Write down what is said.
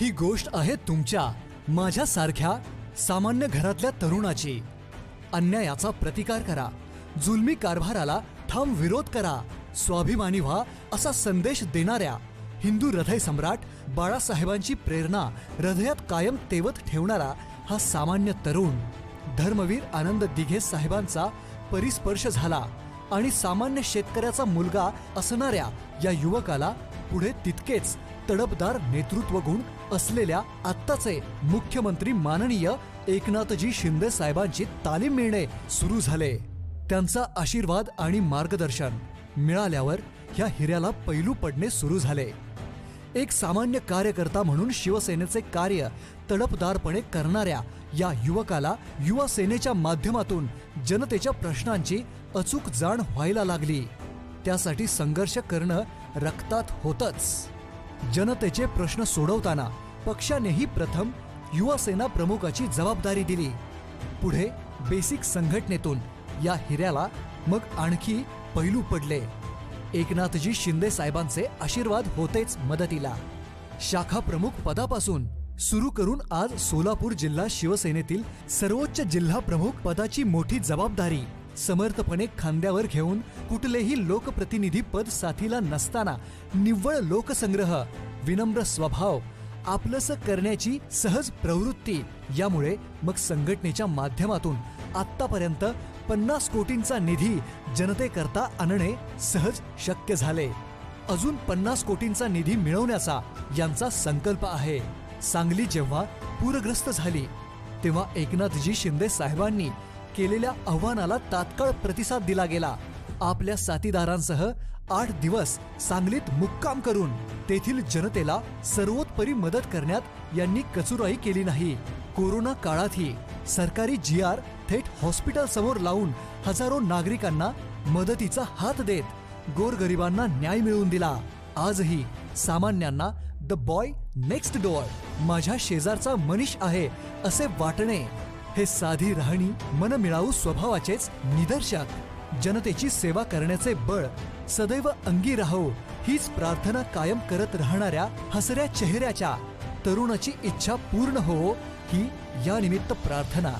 ही गोष्ट आहे तुमच्या माझ्यासारख्या सामान्य घरातल्या तरुणाची. अन्यायाचा प्रतिकार करा. जुलमी कारभाराला ठाम विरोध करा. स्वाभिमानी व्हा असा संदेश देणाऱ्या हिंदू हृदय सम्राट बाळासाहेबांची प्रेरणा हृदयात कायम तेवत ठेवणारा हा सामान्य तरुण धर्मवीर आनंद दिघे साहेबांचा परिस्पर्श झाला आणि सामान्य शेतकऱ्याचा मुलगा असणाऱ्या या युवकाला पुढे तितकेच तडपदार नेतृत्व गुण असलेल्या आत्ताचे मुख्यमंत्री माननीय एकनाथजी शिंदे साहेबांची तालीम मिळणे सुरू झाले. त्यांचा आशीर्वाद आणि मार्गदर्शन मिळाल्यावर ह्या हिऱ्याला पैलू पडणे सुरू झाले. एक सामान्य कार्यकर्ता म्हणून शिवसेनेचे कार्य तडपदारपणे करणाऱ्या या युवकाला युवा सेनेच्या माध्यमातून जनतेच्या प्रश्नांची अचूक जाण व्हायला लागली. त्यासाठी संघर्ष करणं रक्तात होतच. जनतेचे प्रश्न सोडवताना पक्षानेही प्रथम युवासेना प्रमुखाची जबाबदारी दिली. पुढे बेसिक संघटनेतून या हिऱ्याला मग आणखी पैलू पडले. एकनाथजी शिंदे साहेबांचे आशीर्वाद होतेच मदतीला. शाखा प्रमुख पदापासून सुरू करून आज सोलापूर जिल्हा शिवसेनेतील सर्वोच्च जिल्हा प्रमुख पदाची मोठी जबाबदारी समर्थपणे खांद्यावर घेऊन कुठलेही लोकप्रतिनिधी पद साथीला नसताना निव्वळ लोकसंग्रह विनम्र स्वभाव आपलंसं करण्याची सहज प्रवृत्ती यामुळे मग संघटनेच्या माध्यमातून आतापर्यंत पन्नास कोटींचा निधी जनतेकरता आणणे सहज शक्य झाले. अजून पन्नास कोटींचा निधी मिळवण्याचा यांचा संकल्प आहे. सांगली जेव्हा पूरग्रस्त झाली तेव्हा एकनाथजी शिंदे साहेबांनी केलेल्या आव्हानाला तात्काळ प्रतिसाद दिला गेला. आपल्या साथीदारांसह आठ दिवस सांगलीत मुक्काम करून तेथील जनतेला सर्वोत्परी मदत करण्यात यांनी कचुराई केली नाही. कोरोना काळातही सरकारी जी आर थेट हॉस्पिटल समोर लावून हजारो नागरिकांना मदतीचा हात देत गोरगरिबांना न्याय मिळवून दिला. आजही सामान्यांना द बॉय नेक्स्ट डोअर माझ्या शेजारचा मनीष आहे असे वाटणे हे साधी राहणी मनमिळावू स्वभावाचेच निदर्शक. जनतेची सेवा करण्याचे बळ सदैव अंगी राहो हीच प्रार्थना कायम करत राहणाऱ्या हसऱ्या चेहऱ्याच्या. तरुणाची इच्छा पूर्ण हो ही या निमित्त प्रार्थना.